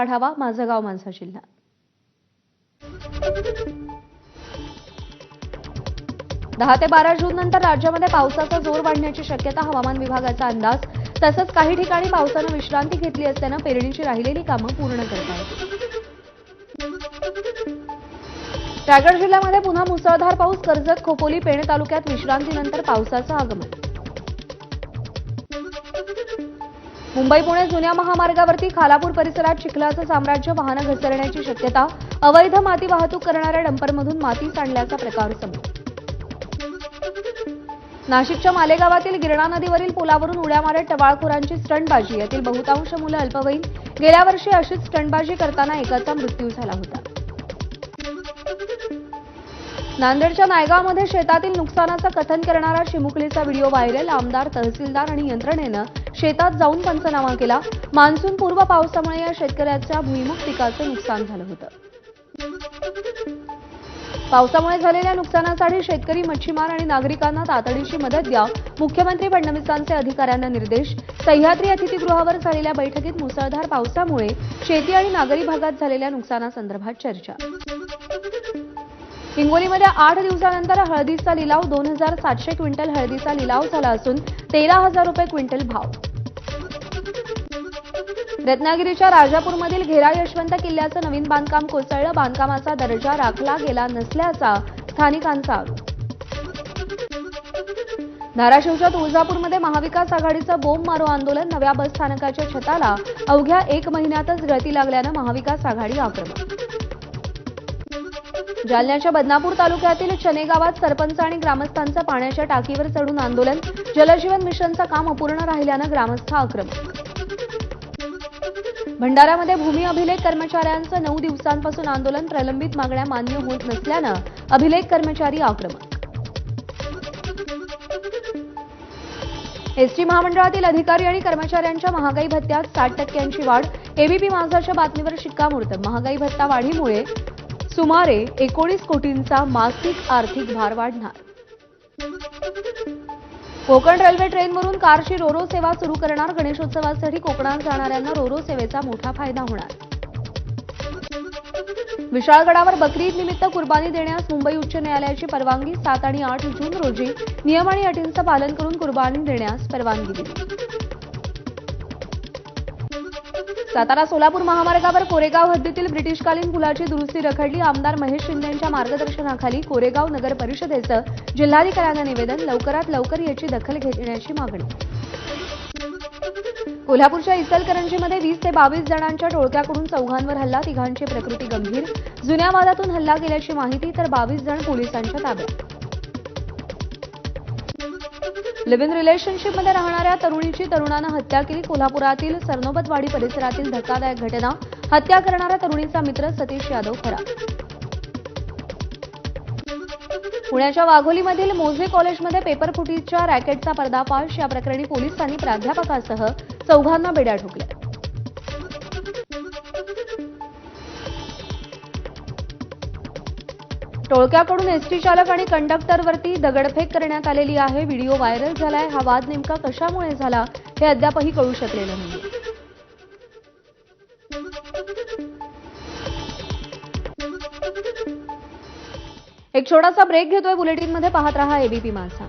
आढावा माझं गाव माझा जिल्हा दहा ते बारा जून नंतर राज्यामध्ये पावसाचा जोर वाढण्याची शक्यता हवामान विभागाचा अंदाज तसंच काही ठिकाणी पावसानं विश्रांती घेतली असल्यानं पेरणीची राहिलेली कामं पूर्ण करत आहेत रायगड जिल्ह्यामध्ये पुन्हा मुसळधार पाऊस कर्जत खोपोली पेण तालुक्यात विश्रांतीनंतर पावसाचं आगमन. मुंबई पुणे जुन्या महामार्गावरती खालापूर परिसरात चिखलाचं साम्राज्य वाहनं घसरण्याची शक्यता अवैध माती वाहतूक करणाऱ्या डंपरमधून माती सांडल्याचा प्रकार समोर. नाशिकच्या मालेगावातील गिरणा नदीवरील पुलावरून उड्या मारत टवाळखोरांची स्टंटबाजी यातील बहुतांश मुलं अल्पवयीन. गेल्या वर्षी अशीच स्टंटबाजी करताना एकाचा मृत्यू झाला होता. नांदेडच्या नायगावमध्ये शेतातील नुकसानाचं कथन करणारा चिमुकलीचा व्हिडिओ व्हायरल. आमदार तहसीलदार आणि यंत्रणेनं शेतात जाऊन पंचनामा केला. मान्सून पूर्व पावसामुळे या शेतकऱ्याच्या भुईमुख पिकाचं नुकसान झालं होतं. पावसामुळे झालेल्या नुकसानासाठी शेतकरी मच्छीमार आणि नागरिकांना तातडीची मदत द्या मुख्यमंत्री फडणवीसांचे अधिकाऱ्यांना निर्देश. सह्याद्री अतिथीगृहावर झालेल्या बैठकीत मुसळधार पावसामुळे शेती आणि नागरी भागात झालेल्या नुकसानासंदर्भात चर्चा. हिंगोलीमध्ये आठ दिवसानंतर हळदीचा लिलाव दोन हजार सातशे क्विंटल हळदीचा लिलाव झाला असून तेरा हजार रुपये क्विंटल भाव. रत्नागिरीच्या राजापूरमधील घेरा यशवंत किल्ल्याचं नवीन बांधकाम कोसळलं. बांधकामाचा दर्जा राखला गेला नसल्याचा स्थानिकांचा आरोप. धाराशिवच्या तुळजापूरमध्ये महाविकास आघाडीचं बोंब मारो आंदोलन. नव्या बस स्थानकाच्या छताला अवघ्या एक महिन्यातच गळती लागल्यानं महाविकास आघाडी आक्रमक जालन्याच्या बदनापूर तालुक्यातील चने गावात सरपंच आणि ग्रामस्थांचं पाण्याच्या टाकीवर चढून आंदोलन. जलजीवन मिशनचं काम अपूर्ण राहिल्यानं ग्रामस्थ आक्रमक भंडाऱ्यामध्ये भूमी अभिलेख कर्मचाऱ्यांचं नऊ दिवसांपासून आंदोलन प्रलंबित मागण्या मान्य होत नसल्यानं अभिलेख कर्मचारी आक्रमक. एसटी महामंडळातील अधिकारी आणि कर्मचाऱ्यांच्या महागाई भत्त्यात साठ टक्क्यांची वाढ. एबीपी माझाच्या बातमीवर शिक्कामोर्तब. महागाई भत्ता वाढीमुळे सुमारे एकोणीस कोटींचा मासिक आर्थिक भार वाढणार. कोकण रेल्वे ट्रेनवरून कारची रोरो सेवा सुरू करणार. गणेशोत्सवासाठी कोकणात जाणाऱ्यांना रोरो सेवेचा मोठा फायदा होणार. विशाळगडावर बकरी ईद निमित्त कुर्बानी देण्यास मुंबई उच्च न्यायालयाची परवानगी सात आणि आठ जून रोजी. नियम आणि अटींचं पालन करून कुर्बानी देण्यास परवानगी दिली. सातारा सोलापूर महामार्गावर कोरेगाव हद्दीतील ब्रिटिशकालीन पुलाची दुरुस्ती रखडली. आमदार महेश शिंदेंच्या मार्गदर्शनाखाली कोरेगाव नगर परिषदेचं जिल्हाधिकाऱ्यांना निवेदन. लवकरात लवकर याची दखल घेण्याची मागणी. कोल्हापूरच्या इचलकरंजीमध्ये वीस ते बावीस जणांच्या टोळक्याकडून चौघांवर हल्ला. तिघांची प्रकृती गंभीर. जुन्या वादातून हल्ला केल्याची माहिती तर बावीस जण पोलिसांच्या ताब्यात. लिव्ह इन रिलेशनशिपमध्ये राहणाऱ्या तरुणीची तरुणानं हत्या केली. कोल्हापुरातील सरनोबतवाडी परिसरातील धक्कादायक घटना हत्या करणाऱ्या तरुणीचा मित्र सतीश यादव फरार. पुण्याच्या वाघोलीमधील मोझे कॉलेजमध्ये पेपरफुटीच्या रॅकेटचा पर्दाफाश. या प्रकरणी पोलिसांनी प्राध्यापकासह चौघांना बेड्या ठोकल्या. टोळक्याकडून एसटी चालक आणि कंडक्टरवरती दगडफेक करण्यात आलेली आहे. व्हिडिओ व्हायरल झालाय. हा वाद नेमका कशामुळे झाला हे अद्यापही कळू शकलेलं नाही. एक छोटासा ब्रेक घेतोय. बुलेटिनमध्ये पाहत रहा एबीपी माझा